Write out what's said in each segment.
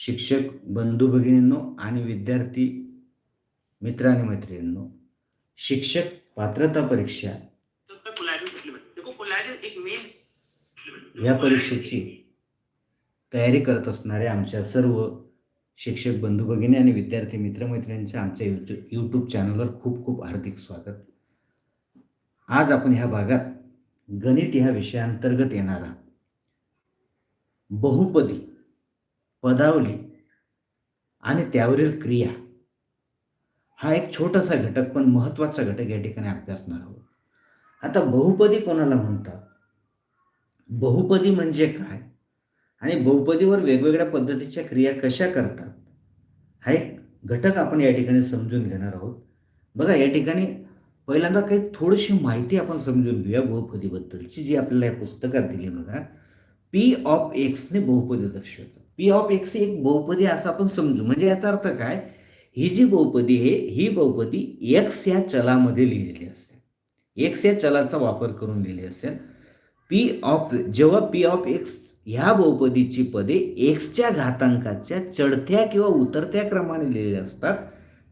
शिक्षक बंधू भगिनींनो आणि विद्यार्थी मित्र आणि मैत्रिणींनो शिक्षक पात्रता परीक्षा या परीक्षेची तयारी करत असणारे आमच्या सर्व शिक्षक बंधू भगिनी आणि विद्यार्थी मित्रमैत्रिणींचे आमच्या यूट्यूब यूट्यूब चॅनलवर खूप खूप हार्दिक स्वागत. आज आपण ह्या भागात गणित ह्या विषयाअंतर्गत येणारा बहुपदी पदावली आणि त्यावरील क्रिया. हा एक छोटासा घटक पण महत्त्वाचा घटक या ठिकाणी अभ्यासणार आहोत. आता बहुपदी कोणाला म्हणतात? बहुपदी म्हणजे काय? आणि बहुपदीवर वेगवेगळ्या पद्धतीच्या क्रिया कशा करतात? हा एक घटक आपण या ठिकाणी समजून घेणार आहोत. बघा या ठिकाणी पहिल्यांदा काही थोडीशी माहिती आपण समजून घेऊया बहुपदीबद्दलची जी आपल्याला या पुस्तकात दिली बघा. पी ऑफ एक्सने बहुपदी दर्शवतात. पी ऑफ एक्स एक बहुपदी असं आपण समजू. म्हणजे याचा अर्थ काय? ही जी बहुपदी आहे ही बहुपदी एक्स या चलामध्ये लिहिलेली असते. एक्स या चलाचा वापर करून लिहिली असेल पी ऑफ जेव्हा पी ऑफ एक्स ह्या बहुपदीची पदे एक्सच्या घातांकाच्या चढत्या किंवा उतरत्या क्रमाने लिहिलेली असतात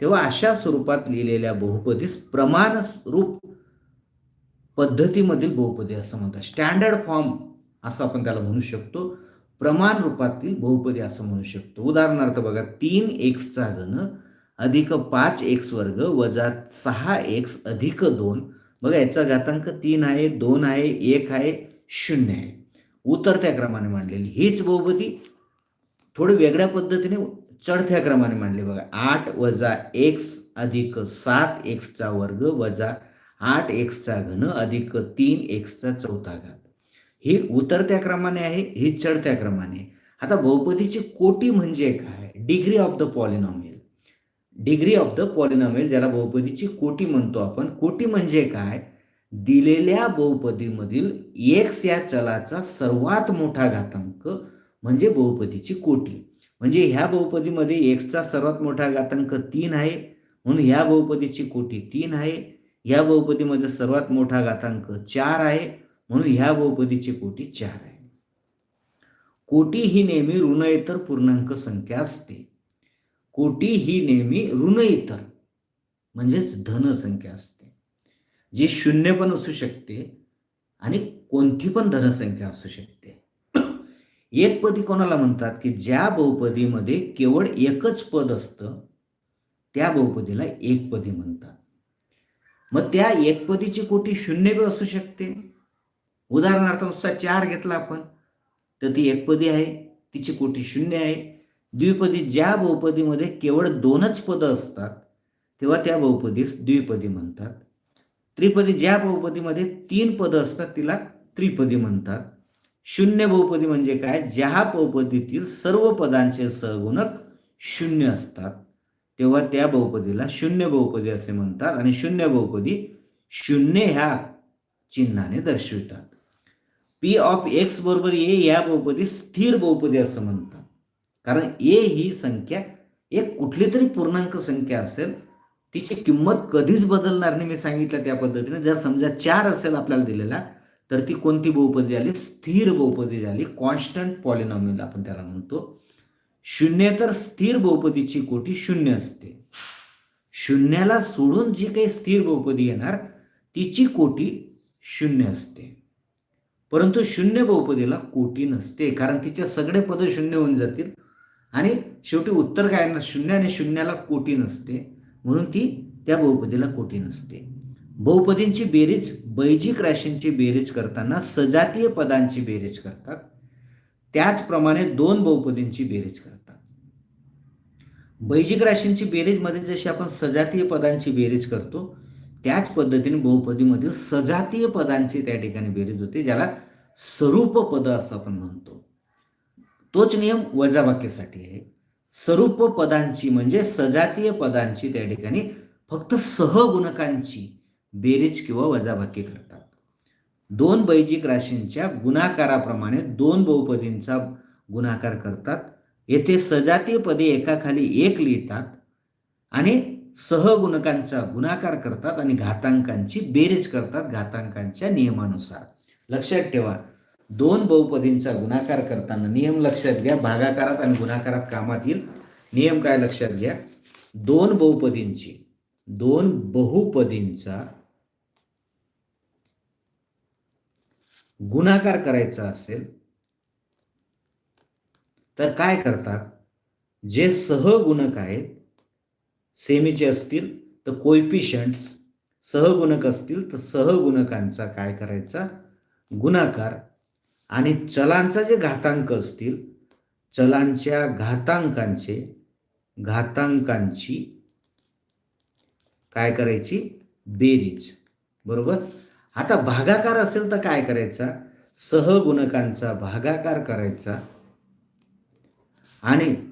तेव्हा अशा स्वरूपात लिहिलेल्या बहुपदीस प्रमाण रूप पद्धतीमधील बहुपदी असं म्हणतात. स्टँडर्ड फॉर्म असं आपण त्याला म्हणू शकतो. प्रमाण रूपातील बहुपदी असं म्हणू शकतो. उदाहरणार्थ बघा तीन एक्सचा घन अधिक पाच एक्स वर्ग वजा सहा एक्स अधिक दोन. बघा याचा घातांक तीन आहे दोन आहे एक आहे शून्य आहे. उतरत्या क्रमाने मांडलेली हीच बहुपदी. थोडी वेगळ्या पद्धतीने चढत्या क्रमाने मांडली. बघा आठ वजा एक्स अधिक सात एक्सचा वर्ग वजा आठ एक्सचा घन अधिक तीन एक्सचा चौथा घात. ही उतरत्या क्रमाने आहे ही चढत्या क्रमाने आता बहुपदीची कोटी म्हणजे काय? Degree of the polynomial degree of the polynomial ज्याला बहुपदीची कोटी म्हणतो आपण कोटी म्हणजे काय? दिलेल्या बहुपदीमधील एक्स या चलाचा सर्वात मोठा घातांक म्हणजे बहुपदीची कोटी. म्हणजे ह्या बहुपदीमध्ये एक्सचा सर्वात मोठा घातांक तीन आहे म्हणून ह्या बहुपदीची कोटी तीन आहे. ह्या बहुपदीमध्ये सर्वात मोठा घातांक चार आहे म्हणून ह्या बहुपदीची कोटी चार आहे कोटी ही नेहमी ऋण इतर पूर्णांक संख्या असते. कोटी ही नेहमी ऋण इतर म्हणजेच धन संख्या असते. जी शून्य पण असू शकते आणि कोणती पण धनसंख्या असू शकते. एकपदी कोणाला म्हणतात की ज्या बहुपदीमध्ये केवळ एकच पद असतं त्या बहुपदीला एकपदी म्हणतात. मग त्या एकपदीची कोटी शून्य बी असू शकते? उदाहरणार्थ नुसता चार घेतला आपण तर ती एकपदी आहे तिची कोटी शून्य आहे. द्विपदी ज्या बहुपदीमध्ये केवळ दोनच पदं असतात तेव्हा त्या बहुपदीस द्विपदी म्हणतात. त्रिपदी ज्या बहुपदीमध्ये तीन पदं असतात तिला त्रिपदी म्हणतात. शून्य बहुपदी म्हणजे काय? ज्या बहुपदीतील सर्व पदांचे सहगुणक शून्य असतात तेव्हा त्या बहुपदीला शून्य बहुपदी असे म्हणतात आणि शून्य बहुपदी शून्य ह्या चिन्हाने दर्शवितात. पी ऑफ एक्स बरोबर ए या बहुपदी स्थिर बहुपदी असं म्हणतात. कारण ए ही संख्या एक कुठली तरी पूर्णांक संख्या असेल तिची किंमत कधीच बदलणार नाही मी सांगितलं त्या पद्धतीने. जर समजा चार असेल आपल्याला दिलेला तर ती कोणती बहुपदी झाली स्थिर बहुपदी झाली. कॉन्स्टंट पॉलिनॉमियल आपण त्याला म्हणतो. शून्य तर स्थिर बहुपदीची कोटी शून्य असते. शून्याला सोडून जी काही स्थिर बहुपदी येणार तिची कोटी शून्य असते. परंतु शून्य बहुपदीला कोटी नसते कारण तिचे सगळे पद शून्य होऊन जातील. आणि शेवटी उत्तर काय ना शून्य आणि शून्याला कोटी नसते म्हणून ती त्या बहुपदीला कोटी नसते. बहुपदींची बेरीज बैजिक राशींची बेरीज करताना सजातीय पदांची बेरीज करतात. त्याचप्रमाणे दोन बहुपदींची बेरीज करतात. बैजिक राशींची बेरीजमध्ये जशी आपण सजातीय पदांची बेरीज करतो त्याच पद्धतीने बहुपदीमधील सजातीय पदांची त्या ठिकाणी बेरीज होते ज्याला स्वरूप पद असं आपण म्हणतो. तोच नियम वजाबाकीसाठी आहे. स्वरूप पदांची म्हणजे सजातीय पदांची त्या ठिकाणी फक्त सहगुणकांची बेरीज किंवा वजाबाकी करतात. दोन बैजिक राशींच्या गुणाकाराप्रमाणे दोन बहुपदींचा गुणाकार करतात. येथे सजातीय पदे एकाखाली एक लिहितात आणि सहगुणकांचा गुणाकार करतात आणि घातांकांची बेरीज करतात घातांकांच्या नियमानुसार. लक्षात ठेवा दोन बहुपदींचा गुणाकार करताना नियम लक्षात घ्या भागाकारात आणि गुणाकारात कामात येईल. नियम काय लक्षात घ्या? दोन बहुपदींची दोन बहुपदींचा गुणाकार करायचा असेल तर काय करतात? जे सहगुणक आहेत सेमीचे असतील तर कोइफिशियंट्स सहगुणक असतील तर सहगुणकांचा काय करायचा? गुणाकार. आणि चलांचा जे घातांक असतील चलांच्या घातांकांचे घातांकांची काय करायची? बेरीज. बरोबर? आता भागाकार असेल तर काय करायचा? सहगुणकांचा भागाकार करायचा. आणि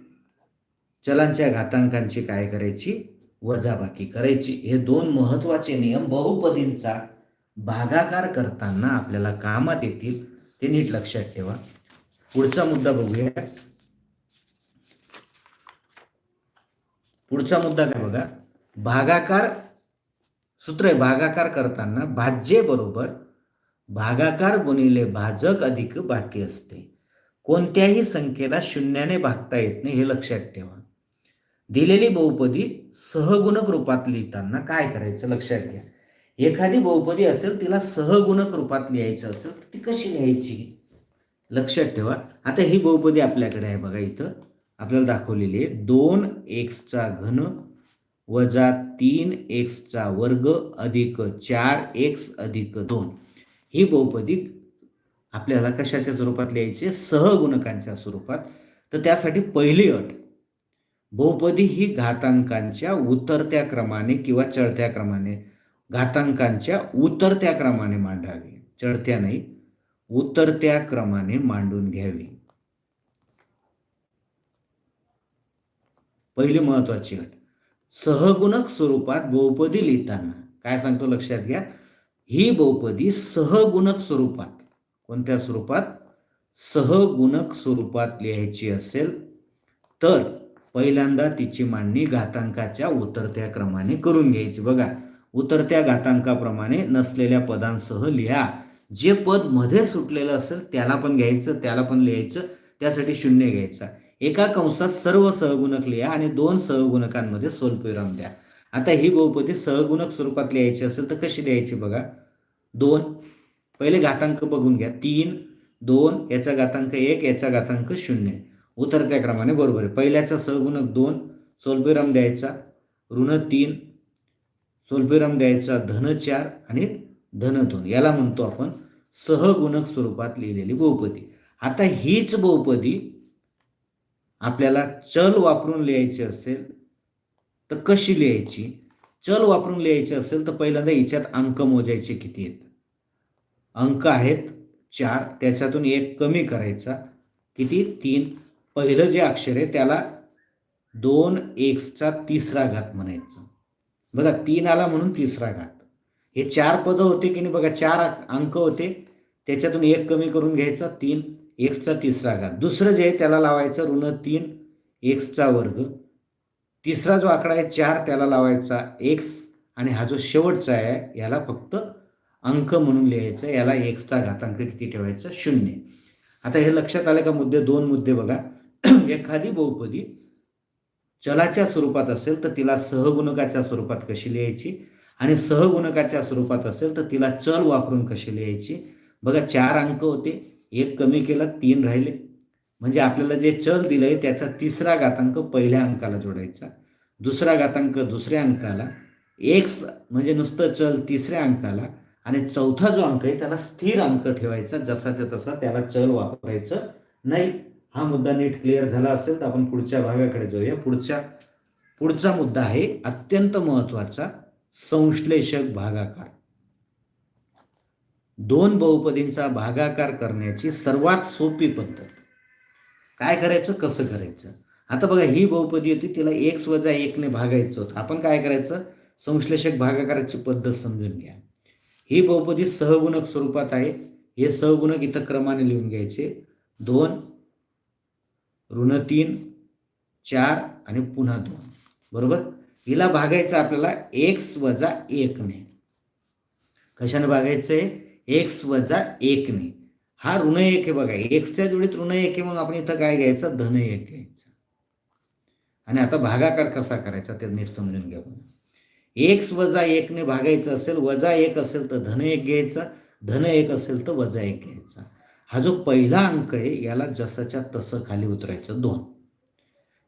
चलांच्या घातांकांची काय करायची? वजाबाकी करायची. हे दोन महत्त्वाचे नियम बहुपदींचा भागाकार करताना आपल्याला कामात येतील ते नीट लक्षात ठेवा. पुढचा मुद्दा बघूया. पुढचा मुद्दा काय बघा? भागाकार सूत्र आहे भागाकार करताना भाज्ये बरोबर भागाकार गुणिले भाजक अधिक बाकी असते. कोणत्याही संख्येला शून्याने भागता येत नाही हे लक्षात ठेवा. दिलेली बहुपदी सहगुणक रूपात लिहिताना काय करायचं लक्षात घ्या. एखादी बहुपदी असेल तिला सहगुणक रूपात लिहायचं असेल तर ती कशी लिहायची? लक्षात ठेवा. आता ही बहुपदी आपल्याकडे आहे बघा इथं. आपल्याला दाखवलेली आहे. दोन एक्सचा घन वजा तीन एक्सचा वर्ग अधिक चार एक्स अधिक दोन. ही बहुपदी आपल्याला कशाच्या स्वरूपात लिहायची सहगुणकांच्या स्वरूपात. तर त्यासाठी पहिली अट बहुपदी ही घातांकांच्या उतरत्या क्रमाने किंवा चढत्या क्रमाने घातांकांच्या उतरत्या क्रमाने मांडावी. चढत्या नाही उतरत्या क्रमाने मांडून घ्यावी. पहिली महत्वाची अट सहगुणक स्वरूपात बहुपदी लिहिताना. काय सांगतो लक्षात घ्या? ही बहुपदी सहगुणक स्वरूपात. कोणत्या स्वरूपात? सहगुणक स्वरूपात लिहायची असेल तर पहिल्यांदा तिची मांडणी घातांकाच्या उतरत्या क्रमाने करून घ्यायची. बघा उतरत्या घातांकाप्रमाणे नसलेल्या पदांसह लिहा. जे पदमध्ये सुटलेलं असेल त्याला पण घ्यायचं त्याला पण लिहायचं त्यासाठी शून्य घ्यायचा. एका कंसात सर्व सहगुणक लिहा आणि दोन सहगुणकांमध्ये स्वल्पविराम द्या. आता ही बहुपदी सहगुणक स्वरूपात लिहायची असेल तर कशी लिहायची बघा? दोन. पहिले घातांक बघून घ्या. तीन दोन याचा घातांक एक याचा घातांक शून्य. उतरत्या क्रमाने बरोबर आहे. पहिल्याचा सहगुणक दोन सोल्फेरम द्यायचा. ऋण तीन सोल्फेरम द्यायचा धन चार आणि धन दोन. याला म्हणतो आपण सहगुणक स्वरूपात लिहिलेली बहुपदी. आता हीच बहुपदी आपल्याला चल वापरून लिहायची असेल तर कशी लिहायची? चल वापरून लिहायची असेल तर पहिल्यांदा हिच्यात अंक मोजायचे किती आहेत? अंक आहेत चार. त्याच्यातून एक कमी करायचा. किती? तीन. पहिलं जे अक्षर आहे त्याला दोन एक्सचा तिसरा घात म्हणायचं. बघा तीन आला म्हणून तिसरा घात. हे चार पदं होते की नाही बघा चार अंक होते. त्याच्यातून एक कमी करून घ्यायचा तीन एक्सचा तिसरा घात. दुसरं जे आहे त्याला लावायचं ऋण तीन एक्सचा वर्ग. तिसरा जो आकडा आहे चार त्याला लावायचा एक्स. आणि हा जो शेवटचा आहे याला फक्त अंक म्हणून लिहायचं. याला एक्सचा घातांक किती ठेवायचा? शून्य. आता हे लक्षात आलं का मुद्दे? दोन मुद्दे बघा. एखादी बहुपदी चलाच्या स्वरूपात असेल तर तिला सहगुणकाच्या स्वरूपात कशी लिहायची? आणि सहगुणकाच्या स्वरूपात असेल तर तिला चल वापरून कशी लिहायची? बघा चार अंक होते. एक कमी केला तीन राहिले. म्हणजे आपल्याला जे चल दिलंय त्याचा तिसरा घातांक पहिल्या अंकाला जोडायचा. दुसरा घातांक दुसऱ्या अंकाला. एक म्हणजे नुसतं चल तिसऱ्या अंकाला. आणि चौथा जो अंक आहे त्याला स्थिर अंक ठेवायचा. जसाच्या तसा त्याला चल वापरायचं नाही. हा मुद्दा नीट क्लिअर झाला असेल तर आपण पुढच्या भागाकडे जाऊया. पुढच्या पुढचा मुद्दा आहे अत्यंत महत्त्वाचा संश्लेषक भागाकार. दोन बहुपदींचा भागाकार करण्याची सर्वात सोपी पद्धत. काय करायचं? कसं करायचं? आता बघा ही बहुपदी होती तिला एक्स वजा एकने भागायचं होतं. आपण काय करायचं? संश्लेषक भागाकाराची पद्धत समजून घ्या. ही बहुपदी सहगुणक स्वरूपात आहे. हे सहगुणक इथं क्रमाने लिहून घ्यायचे. दोन ऋण तीन चार आणि पुन्हा दोन. बरोबर? हिला भागायचं आपल्याला एक्स वजा एकने. कशाने भागायचं आहे एक्स वजा एकने. हा ऋण एक आहे बघा. एक्सच्या जोडीत ऋण एक आहे म्हणून आपण इथं काय घ्यायचं? धन एक घ्यायचं. आणि आता भागाकार कसा करायचा ते नीट समजून घ्या बघा एक्स वजा एकने भागायचं असेल वजा एक असेल तर धन एक घ्यायचा. धन एक असेल तर वजा एक घ्यायचा. हा जो पहिला अंक आहे याला जसाच्या तसं खाली उतरायचं दोन.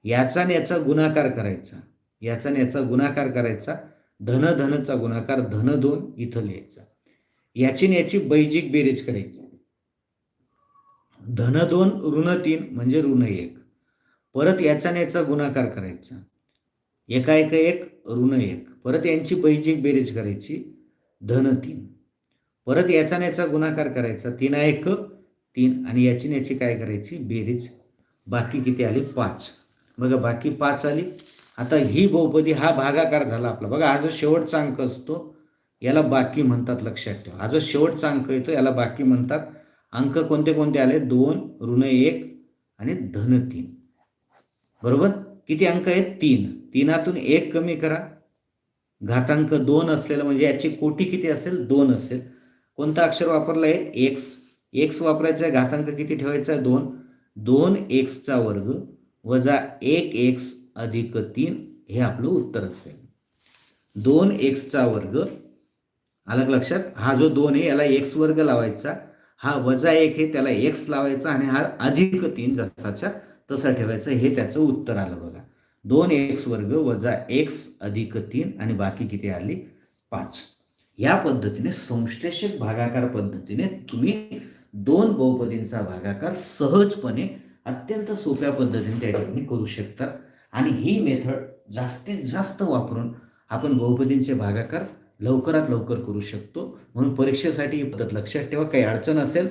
याचा आणि याचा गुणाकार करायचा. याचा आणि याचा गुणाकार करायचा. धन धनचा गुणाकार धन दोन इथं लिहायचा. याची आणि याची बैजिक बेरीज करायची. धन दोन ऋण तीन म्हणजे ऋण एक. परत याचा आणि याचा गुणाकार करायचा. एका एका एक ऋण एक. परत यांची बैजिक बेरीज करायची. धन तीन. परत याचा आणि याचा गुणाकार करायचा. तीन एक तीन आणि याची याची काय करायची? बेरीज. बाकी किती आली? पाच. बघा बाकी पाच आली. आता ही बहुपदी हा भागाकार झाला आपला. बघा हा जो शेवटचा अंक असतो याला बाकी म्हणतात लक्षात ठेवा. हा जो शेवटचा अंक येतो याला बाकी म्हणतात. अंक कोणते कोणते आले? दोन ऋण एक आणि धन तीन. बरोबर? किती अंक आहेत? तीन. तीनातून एक कमी करा. घातांक दोन असलेलं म्हणजे याची कोटी किती असेल? दोन असेल. कोणतं अक्षर वापरलं आहे? एक्स एक्स वापरायचा आहे घातांक किती ठेवायचा? आहे दोन दोन एक्सचा वर्ग वजा एक एक्स अधिक तीन हे आपलं उत्तर असेल. दोन एक्सचा वर्ग आलं लक्षात हा जो दोन आहे याला एक्स वर्ग लावायचा. हा वजा एक आहे त्याला एक्स लावायचा आणि हा अधिक तीन जसाच्या तसा ठेवायचा. हे त्याचं उत्तर आलं बघा. दोन एक्स वर्ग वजा एक्स अधिक तीन आणि बाकी किती आली? पाच. या पद्धतीने संश्लेषक भागाकार पद्धतीने तुम्ही दोन बहुपदींचा भागाकार सहजपणे अत्यंत सोप्या पद्धतीने त्या ठिकाणी करू शकतात. आणि ही मेथड जास्तीत जास्त वापरून आपण बहुपदींचे भागाकार लवकरात लवकर करू शकतो. म्हणून परीक्षेसाठी ही पद्धत लक्षात ठेवा. काही अडचण असेल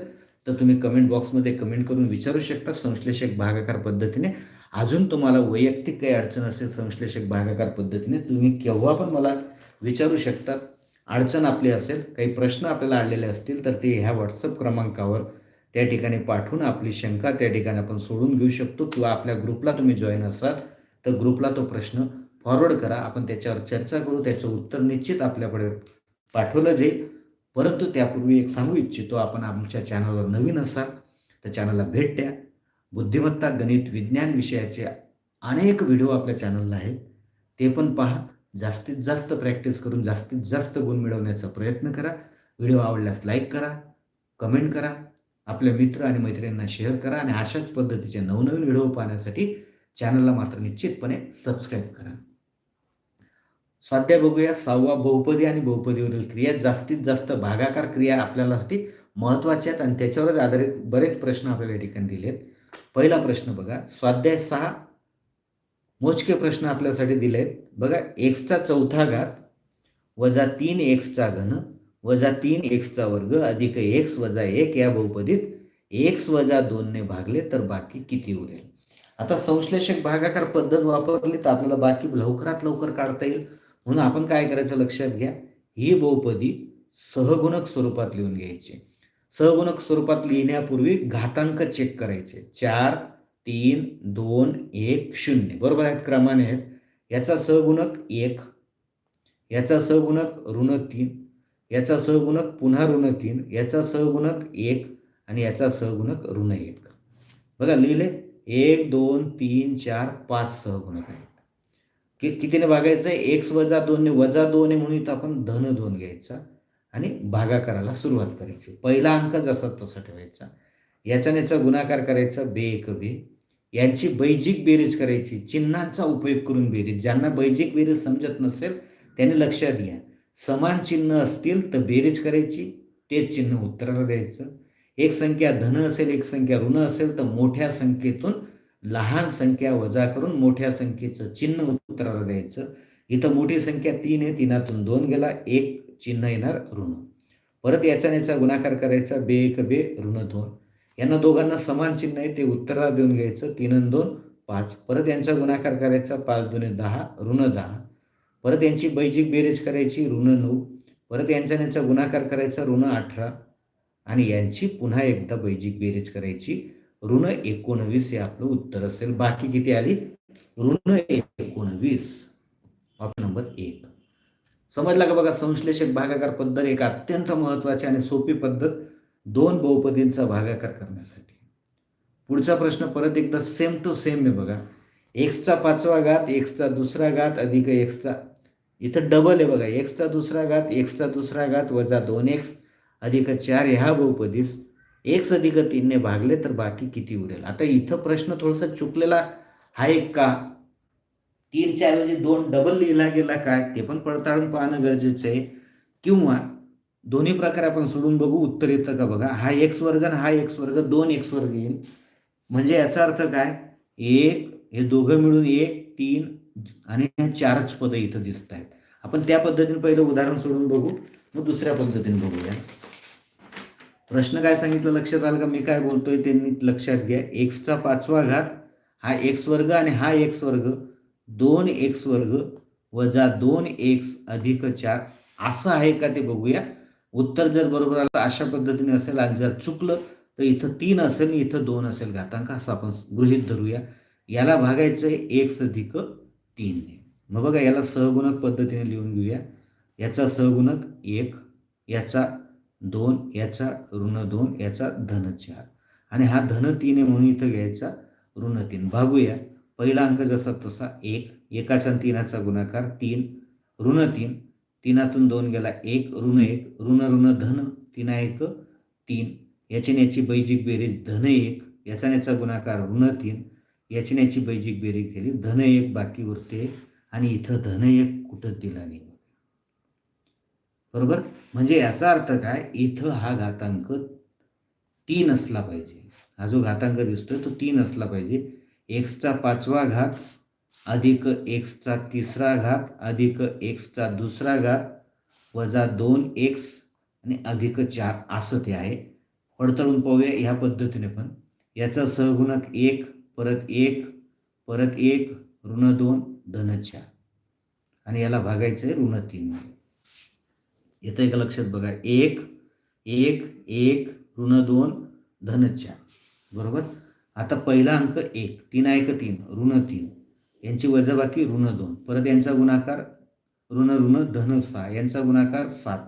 तर तुम्ही कमेंट बॉक्समध्ये कमेंट करून विचारू शकता संश्लेषक भागाकार पद्धतीने. अजून तुम्हाला वैयक्तिक काही अडचण असेल संश्लेषक भागाकार पद्धतीने तुम्ही केव्हा पण मला विचारू शकता. अडचण आपली असेल काही प्रश्न आपल्याला आलेले असतील तर ते ह्या व्हॉट्सअप क्रमांकावर त्या ठिकाणी पाठवून आपली शंका त्या ठिकाणी आपण सोडून घेऊ शकतो किंवा आपल्या ग्रुपला तुम्ही जॉईन असाल तर ग्रुपला तो प्रश्न फॉरवर्ड करा. आपण त्याच्यावर चर्चा करू त्याचं उत्तर निश्चित आपल्याकडे पाठवलं जाईल. परंतु त्यापूर्वी एक सांगू इच्छितो आपण आमच्या चॅनलवर नवीन असाल तर चॅनलला भेट द्या. बुद्धिमत्ता गणित विज्ञान विषयाचे अनेक व्हिडिओ आपल्या चॅनलला आहेत ते पण पहा. जास्तीत जास्त प्रॅक्टिस करून जास्तीत जास्त गुण मिळवण्याचा प्रयत्न करा. व्हिडिओ आवडल्यास लाईक करा कमेंट करा आपल्या मित्र आणि मैत्रिणींना शेअर करा आणि अशाच पद्धतीचे नवनवीन व्हिडिओ पाहण्यासाठी चॅनलला मात्र निश्चितपणे सबस्क्राईब करा. सध्या बघूया सहावा बहुपदी आणि बहुपदीवरील क्रिया. जास्तीत जास्त भागाकार क्रिया आपल्यासाठी महत्त्वाच्या आहेत आणि त्याच्यावरच आधारित बरेच प्रश्न आपल्याला या ठिकाणी दिलेत. पहिला प्रश्न बघा. स्वाध्याय सहा मोजके प्रश्न आपल्यासाठी दिले आहेत बघा एक्सचा चौथा घात वजा तीन एक्सचा घन वजा तीन एक्सचा वर्ग अधिक एक्स वजा एक या बहुपदीत एक्स वजा दोनने भागले तर बाकी किती उरेल? आता संश्लेषक भागाकार पद्धत वापरली तर आपल्याला बाकी लवकरात लवकर काढता येईल. म्हणून आपण काय करायचं लक्षात घ्या? ही बहुपदी सहगुणक स्वरूपात लिहून घ्यायची. सहगुणक स्वरूपात लिहिण्यापूर्वी घातांक चेक करायचे. चार तीन दोन एक शून्य. बरोबर आहेत क्रमाने आहेत. याचा सहगुणक एक याचा सहगुणक ऋण तीन याचा सहगुणक पुन्हा ऋण तीन याचा सहगुणक एक आणि याचा सहगुणक ऋण एक. बघा लिहिले? एक दोन तीन चार पाच सहगुणक आहेत. कि कितीने भागायचं? आहे एक्स वजा दोनने वजा दोन आहे म्हणून इथं आपण धन दोन घ्यायचा आणि भागाकाराला सुरुवात करायची. पहिला अंक जसा तसा ठेवायचा. याचा याचा गुणाकार करायचा बे एक बे. यांची बैजिक बेरीज करायची चिन्हांचा उपयोग करून बेरीज. ज्यांना बैजिक बेरीज समजत नसेल त्यांनी लक्षात घ्या समान चिन्ह असतील तर बेरीज करायची तेच चिन्ह उत्तराला द्यायचं. एक संख्या धन असेल एक संख्या ऋण असेल तर मोठ्या संख्येतून लहान संख्या वजा करून मोठ्या संख्येचं चिन्ह उत्तराला द्यायचं. इथं मोठी संख्या तीन आहे तीनातून दोन गेला एक चिन्ह येणार ऋण. परत याचा याचा गुणाकार करायचा बे एक बे ऋण दोन. यांना दोघांना समान चिन्ह आहे ते उत्तराला देऊन घ्यायचं तीन आणि दोन पाच. परत यांचा गुणाकार करायचा पाच दोन दहा ऋण दहा. परत यांची बैजिक बेरेज करायची ऋण नऊ. परत यांचा यांचा गुणाकार करायचा ऋण अठरा. आणि यांची पुन्हा एकदा बैजिक बेरीज करायची ऋण एकोणवीस हे आपलं उत्तर असेल. बाकी किती आली? ऋण एकोणवीस. ऑप्शन नंबर एक. समजला का बघा? संश्लेषक भागाकार पद्धत एक अत्यंत महत्वाची आणि सोपी पद्धत. दोन बहुपदींचा भागाकार करण्यासाठी. पुढचा प्रश्न परत एकदा सेम टू सेम आहे बघा. एक्सचा पाचवा घात एक्सचा दुसरा घात अधिक एक्सचा इथं डबल आहे बघा. एक्सचा दुसरा घात एक्सचा दुसरा घात वजा दोन एक्स अधिक चार ह्या बहुपदीस. एक्स अधिक तीनने भागले तर बाकी किती उरेल? आता इथं प्रश्न थोडासा चुकलेला आहे का? तीनच्या ऐवजी दोन डबल लिहिला गेला काय? ते पण पडताळून पाहणं गरजेचं आहे. किंवा दोन्ही प्रकार आपण सोडून बघू उत्तर येतं का बघा. हा एक्स वर्ग आणि हा एक्स वर्ग दोन एक्स वर्ग येईल. म्हणजे याचा अर्थ काय? एक हे दोघं मिळून एक तीन आणि चारच पदं इथं दिसत आहेत. आपण त्या पद्धतीने पहिलं उदाहरण सोडून बघू मग दुसऱ्या पद्धतीने बघूया. प्रश्न काय सांगितलं? लक्षात आलं का? मी काय बोलतोय ते नीट लक्षात घ्या. एक्सचा पाचवा घात हा एक्स वर्ग आणि हा एक्स वर्ग दोन एक्स वर्ग वजा दोन एक्स अधिक चार. असं आहे का ते बघूया. उत्तर जर बरोबर आलं अशा पद्धतीने असेल आणि जर चुकलं तर इथं तीन असेल इथं दोन असेल घातांक असं आपण गृहित धरूया. याला भागायचं आहे एक अधिक तीनने मग बघा याला सहगुणक पद्धतीने लिहून घेऊया. याचा सहगुणक एक याचा दोन याचा ऋण दोन याचा धन चार. आणि हा धन तीन आहे म्हणून इथं घ्यायचा ऋण तीन. भागूया. पहिला अंक जसा तसा एक एकाचा तीनाचा गुणाकार तीन ऋण तीन तीनातून दोन गेला एक ऋण एक. ऋण ऋण धन तीन एक तीन. याची बैजिक बेरीज धन एक याचा याचा गुणाकार ऋण तीन. याची याची बैजिक बेरीज केली धन एक बाकी उरते आणि इथं धन एक कुठं दिला नाही. बरोबर? म्हणजे याचा अर्थ काय? इथं हा घातांक तीन असला पाहिजे. हा जो घातांक दिसतोय तो तीन असला पाहिजे. एक्सचा पाचवा घात अधिक एक्सचा तिसरा घात अधिक एक्सचा दुसरा घात वजा दोन एक्स आणि अधिक चार असं ते आहे. पडताळून पाहूया ह्या पद्धतीने पण. याचा सहगुणक एक परत एक परत एक ऋण दोन धन चार. आणि याला भागायचं आहे ऋण तीन येतं एका लक्षात बघा एक एक एक ऋण दोन धन चार. बरोबर? आता पहिला अंक एक तीन एक तीन? ऋण तीन. यांची वजाबाकी ऋण दोन. परत यांचा गुणाकार ऋण ऋण धन सहा. यांचा गुणाकार सात.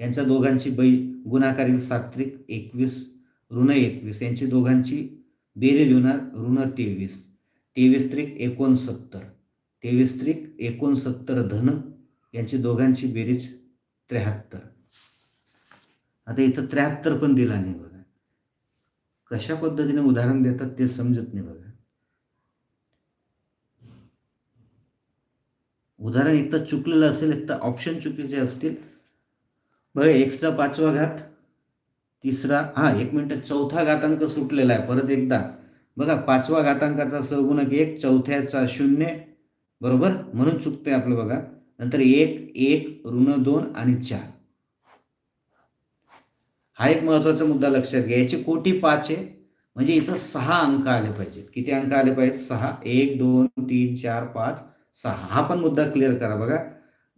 यांच्या दोघांची बै गुणाकार येईल सात्विक एकवीस ऋण एकवीस. यांची दोघांची बेरीज होणार ऋण तेवीस. तेवीस त्रिक एकोणसत्तर. तेवीस त्रिक एकोणसत्तर धन यांची दोघांची बेरीज त्र्याहत्तर. आता इथं त्र्याहत्तर पण दिला नाही बघा. कशा पद्धतीने उदाहरण देतात ते समजत नाही बघा. उदाहरण एकतर चुकलेलं असेल एक तर ऑप्शन चुकीचे असतील. बघ एक्स्ट्रा पाचवा घात तिसरा हा एक मिनिट चौथा घातांक सुटलेला आहे परत एकदा. बघा पाचवा घातांकाचा सहगुणक एक चौथ्याचा शून्य बरोबर? म्हणून चुकतंय आपलं बघा. नंतर एक एक ऋण दोन आणि चार. हा एक महत्त्वाचा मुद्दा लक्षात घ्या. याची कोटी पाच आहे. म्हणजे इथं सहा अंक आले पाहिजेत. किती अंक आले पाहिजेत? सहा. एक दोन तीन चार पाच. सहा हा पण मुद्दा क्लिअर करा बघा.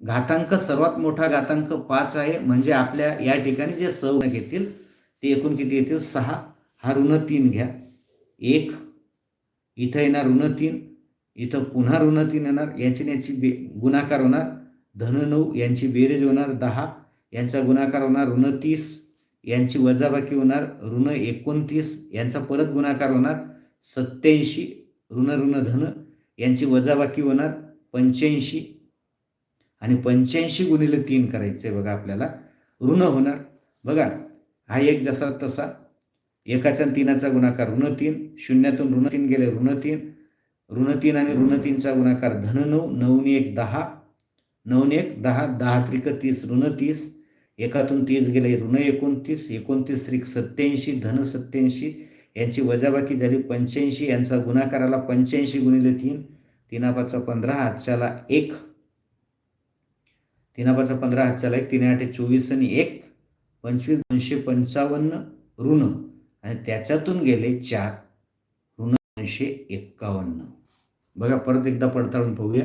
घातांक सर्वात मोठा घातांक पाच आहे. म्हणजे आपल्या या ठिकाणी जे सहगुणक घेतील ते एकूण किती येतील? सहा. हा ऋण तीन घ्या. एक. इथं येणार ऋण तीन. इथं पुन्हा ऋण तीन येणार. याची यांची याची बे गुणाकार होणार. धन नऊ. यांची बेरेज होणार दहा. यांचा गुणाकार होणार ऋण तीस. यांची वजाबाकी होणार ऋण एकोणतीस. यांचा परत गुणाकार होणार सत्याऐंशी ऋण ऋण धन. यांची वजाबाकी होणार पंच्याऐंशी. आणि पंच्याऐंशी गुणिले तीन करायचे आहे बघा आपल्याला. ऋण होणार. बघा हा एक जसा तसा. एकाचा तीनाचा गुणाकार ऋण तीन. शून्यातून ऋण तीन गेले ऋण तीन. ऋण तीन आणि ऋण तीनचा गुणाकार धन नऊ. नऊने एक दहा. नऊने एक दहा. दहा त्रिक तीस ऋण तीस. एकातून तीस गेले ऋण एकोणतीस. एकोणतीस त्रिक सत्याऐंशी धन सत्याऐंशी. यांची वजाबाकी झाली पंच्याऐंशी. यांचा गुणाकाराला पंच्याऐंशी गुणिले तीन. तीनापाचा पंधरा हातच्याला एक. तीनापाचा पंधरा हातच्याला एक तीन आठ चोवीस आणि एक. पंचवीस दोनशे पंचावन्न ऋण. आणि त्याच्यातून गेले चार ऋण दोनशे एक्कावन्न. बघा परत एकदा पडताळून पाहूया.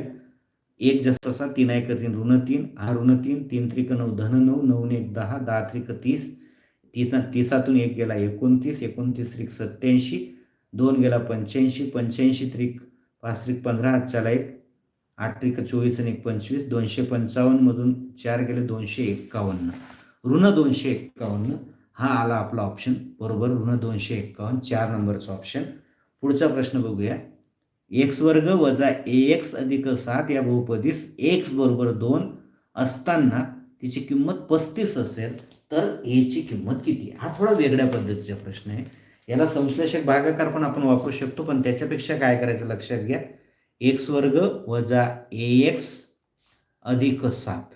एक जास्त असा तीन एक तीन ऋण तीन. हा ऋण तीन तीन त्रिक नऊ धन नऊ नऊ एक दहा दहा त्रिक तीस. तीस तीसातून एक गेला एकोणतीस एकोणतीस त्रिक सत्याऐंशी दोन गेला पंच्याऐंशी पंच्याऐंशी त्रिक पाच त्रिक पंधरा आजच्याला एक आठ त्रिक चोवीस आणि एक पंचवीस दोनशे पंचावन्नमधून चार गेले दोनशे एक्कावन्न ऋण दोनशे एक्कावन्न हा आला आपला ऑप्शन बरोबर ऋण दोनशे एक्कावन्न चार नंबरचा ऑप्शन पुढचा प्रश्न बघूया. एक्स वर्ग वजा ए एक्स अधिक सात या बहुपदीस एक्स बरोबर दोन असताना तिची किंमत पस्तीस असेल तर एची किंमत किती? हा थोडा वेगळ्या पद्धतीचा प्रश्न आहे. याला संश्लेषक भागाकार पण आपण वापरू शकतो पण त्याच्यापेक्षा काय करायचं लक्षात घ्या. एक्स वर्ग वजा ए एक्स अधिक सात.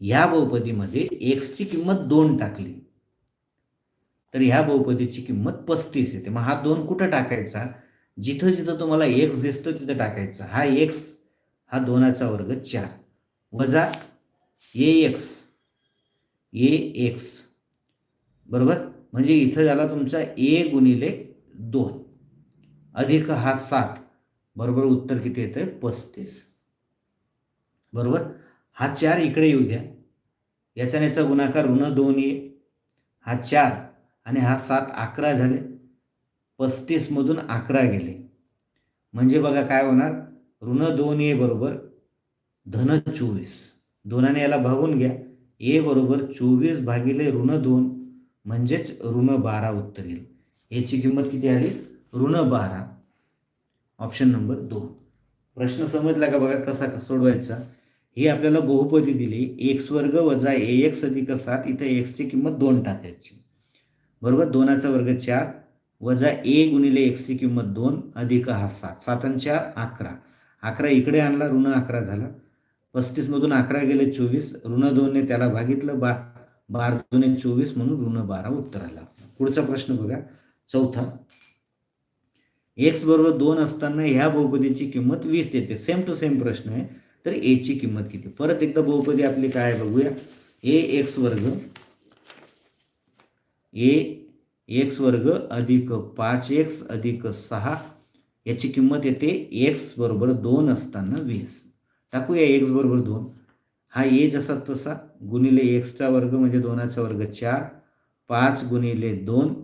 ह्या बहुपदीमध्ये एक्सची किंमत दोन टाकली. तर ह्या बहुपदीची किंमत पस्तीस येते. मग हा दोन कुठं टाकायचा? जिथं जिथं तुम्हाला एक्स दिसतो तिथं टाकायचा. हा एक्स हा दोनाचा वर्ग चार. वजा ए एक्स ए एक्स बरोबर? म्हणजे इथं झाला तुमचा ए गुणिले दोन. अधिक हा सात. बरोबर उत्तर किती येतं पस्तीस. बरोबर? हा चार इकडे येऊ द्या. याच्याने याचा गुणाकार ऋण दोन ये हा चार आणि हा सात अकरा झाले. पस्तीसमधून अकरा गेले. म्हणजे बघा काय होणार? ऋण दोन ए बरोबर धन चोवीस. दोनाने याला भागून घ्या. ए बरोबर चोवीस भागिले ऋण दोन. म्हणजेच ऋण बारा उत्तर येईल. याची किंमत किती आली? ऋण बारा. ऑप्शन नंबर दोन. प्रश्न समजला का बघा कसा सोडवायचा? ही आपल्याला बहुपदी दिली. एक्स वर्ग वजा ए एक्स अधिक सात इथं एक्सची किंमत दोन टाकायची. बरोबर? दोनाचा वर्ग चार वजा ए गुणिले एक्सची किंमत दोन अधिक हा सात. सात आणि चार अकरा. अकरा इकडे आणला ऋण अकरा झाला. पस्तीसमधून अकरा गेले चोवीस. ऋण दोनने त्याला भागितलं बा बार दोन चोवीस म्हणून ऋण बारा उत्तर आला पुढचा प्रश्न बघा. चौथा. एक्स बरोबर दोन असताना ह्या बहुपदीची किंमत वीस येते. सेम टू सेम प्रश्न आहे. तर एची किंमत किती? परत एकदा बहुपदी आपली काय बघूया. ए एक्स वर्ग ए एक्स वर्ग अधिक पाच एक्स अधिक सहा याची किंमत येते एक्स बरोबर दोन असताना वीस. टाकूया एक्स बरोबर दोन. हा ए जसा तसा गुणिले एक्सचा वर्ग म्हणजे दोनाचा वर्ग चार पाच गुणिले दोन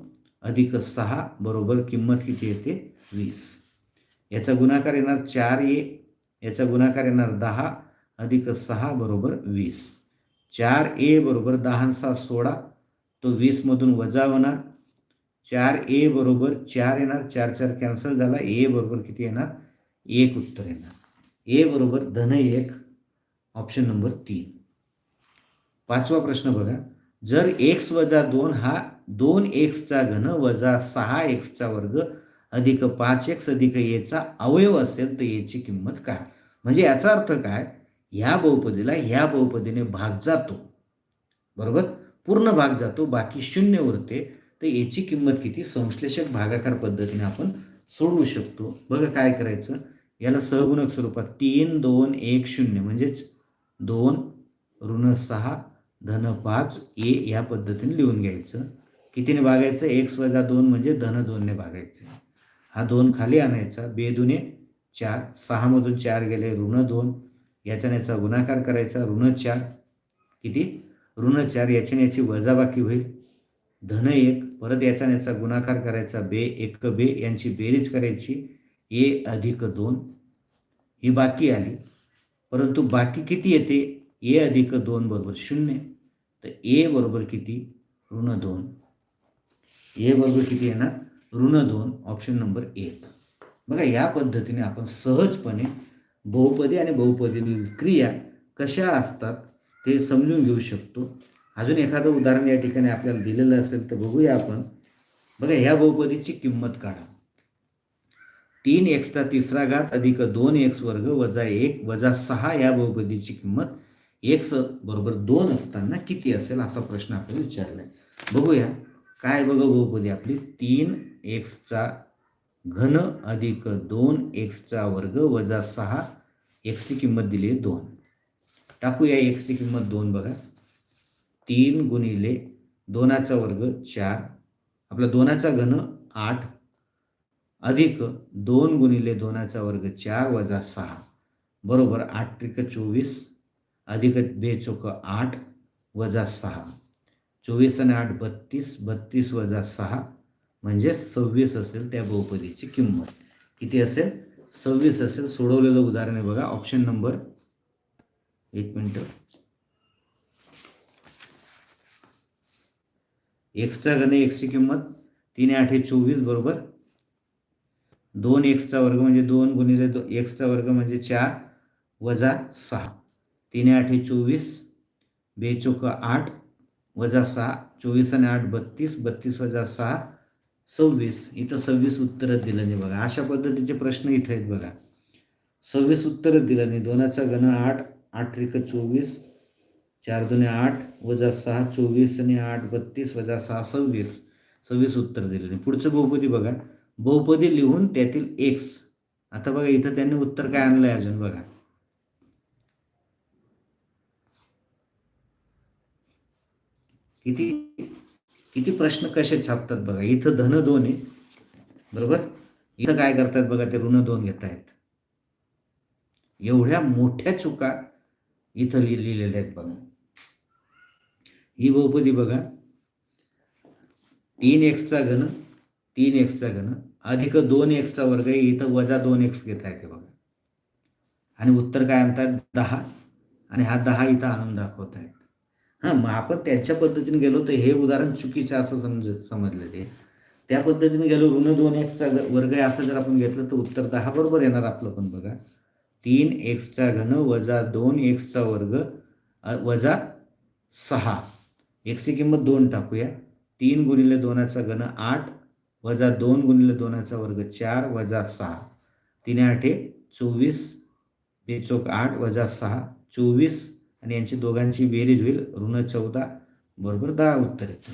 अधिक सहा बरोबर किंमत किती येते? वीस. याचा गुणाकार येणार चार ए याचा गुणाकार येणार दहा अधिक सहा बरोबर वीस. चार ए बरोबर दहा सहा सोळा तो वीसमधून वजा होणार. चार ए बरोबर चार येणार चार चार कॅन्सल झाला ए बरोबर किती येणार? एक उत्तर येणार. ए बरोबर धन एक ऑप्शन नंबर तीन. पाचवा प्रश्न बघा. जर एक्स वजा दोन हा दोन एक्सचा घन वजा सहा एक्सचा वर्ग अधिक पाच एक्स अधिक याचा अवयव असेल तर याची किंमत काय? म्हणजे याचा अर्थ काय? ह्या बहुपदीला ह्या बहुपदीने भाग जातो. बरोबर? पूर्ण भाग जातो बाकी शून्य उरते. तर याची किंमत किती? संश्लेषक भागाकार पद्धतीने आपण सोडवू शकतो. बघा काय करायचं? याला सहगुणक स्वरूपात तीन दोन एक शून्य म्हणजेच दोन ऋण सहा धन पाच ए या पद्धतीने लिहून घ्यायचं. कितीने भागायचं? एक्स वजा दोन म्हणजे धन दोनने भागायचं. हा दोन खाली आणायचा. बेदुने चार. सहामधून चार गेले ऋण दोन. याच्याने याचा गुणाकार करायचा. ऋण चार. किती? ऋण चार. याच्याने याची वजाबाकी होईल. धन एक. परत याच्याने याचा गुणाकार करायचा. बे एक बे. यांची बेरीज करायची. ए अधिक दोन. ही बाकी आली. परंतु बाकी किती येते? ए अधिक दोन बरोबर शून्य. तर ए बरोबर किती? ऋण दोन. ए बरोबर किती येणार? ऋण दोन. ऑप्शन नंबर एक. बघा या पद्धतीने आपण सहजपणे बहुपदी आणि बहुपदीतील क्रिया कशा असतात ते समजून घेऊ शकतो. अजून एखादं उदाहरण या ठिकाणी आपल्याला दिलेलं असेल तर बघूया आपण. बघा ह्या बहुपदीची किंमत काढा. तीन एक्सचा तिसरा घात अधिक दोन एक्स वर्ग वजा एक वजा सहा या बहुपदीची किंमत एक्स बरोबर दोन असताना किती असेल असा प्रश्न आपल्याला विचारलाय. बघूया. काय बघा बहुपदी आपली? तीन एक्सचा घन अधिक दोन एक्सचा वर्ग वजा सहा. एक्सची किंमत दिली आहे दोन. टाकूया एक्सची किंमत दोन बघा. तीन गुणिले दोनाचा वर्ग चार. आपला दोनाचा घन आठ अधिक दोन गुणिले दोनाचा वर्ग चार वजा सहा. बरोबर आठ त्रिक चोवीस अधिक बे चोक आठ वजा सहा. चोवीस आणि आठ बत्तीस बत्तीस वजा सहा म्हणजे सव्वीस असेल त्या बहुपदीची किंमत. किती असेल? सव्वीस असेल. सोडवलेलं उदाहरण आहे बघा ऑप्शन नंबर एक मिनटं. एक्स्ट्रा गणे एक्सची किंमत तीन आठे चोवीस बरोबर दोन एक्सचा वर्ग म्हणजे दोन गुणिले दो एक्सचा वर्ग म्हणजे चार वजा सहा. तीन आठे चोवीस बेचोक आठ वजा सहा चोवीस आणि आठ बत्तीस बत्तीस वजा सहा सव्वीस. इथं सव्वीस उत्तरच दिलं नाही बघा. अशा पद्धतीचे प्रश्न इथं आहेत बघा. सव्वीस उत्तरच दिलं नाही. दोनाचा घन आठ आठ त्रिक चोवीस चार दोन आठ वजा सहा चोवीस आणि आठ बत्तीस वजा सहा सव्वीस. सव्वीस उत्तर दिलं नाही. पुढचं बहुपदी बघा. बहुपदी लिहून त्यातील एक्स आता बघा इथं त्यांनी उत्तर काय आणलंय अजून बघा. किती किती प्रश्न कसे छापतात बघा. इथं धन दोन आहे. बरोबर? इथं काय करतात बघा ते ऋण दोन घेत आहेत एवढ्या मोठ्या चुका इथं लिहिलेल्या आहेत बघा. ही बहुपदी बघा. तीन एक्सचा घन तीन एक्सचा घन अधिक दोन एक्सचा वर्ग आहे इथं वजा दोन एक्स घेत आहे ते बघा. आणि उत्तर काय आणतात? दहा. आणि हा दहा इथं आणून दाखवत आहेत. हां मग आपण त्यांच्या पद्धतीने गेलो तर हे उदाहरण चुकीचं असं समज समजलं ते त्या पद्धतीने गेलो ऋण दोन एक्सचा वर्ग आहे असं जर आपण घेतलं तर उत्तर दहा बरोबर येणार आपलं पण बघा. तीन एक्सचा घन वजा दोन एक्सचा वर्ग वजा सहा. एक्सची किंमत दोन टाकूया. तीन गुणिले दोनाचा घन आठ. वजा दोन गुणिले दोनाचा वर्ग चार वजा सहा. तीन आठे चोवीस बेचोक आठ वजा सहा चोवीस. आणि यांची दोघांची बेरीज होईल ऋण चौदा. बरोबर दहा उत्तर. येतं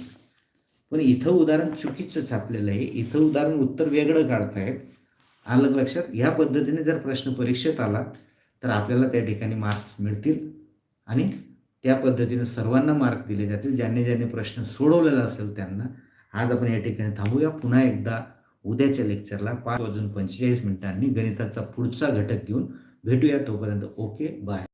पण इथं उदाहरण चुकीचं छापलेलं आहे. इथं उदाहरण उत्तर वेगळं काढतायत. आलं लक्षात? ह्या पद्धतीने जर प्रश्न परीक्षेत आला तर आपल्याला त्या ठिकाणी मार्क्स मिळतील. आणि त्या पद्धतीने सर्वांना मार्क दिले जातील. ज्यांनी ज्यांनी प्रश्न सोडवलेला असेल त्यांना आज आपण या ठिकाणी थांबूया. पुन्हा एकदा उद्याच्या लेक्चरला पाच वाजून पंचेचाळीस मिनिटांनी गणिताचा पुढचा घटक घेऊन भेटूया. तोपर्यंत ओके बाय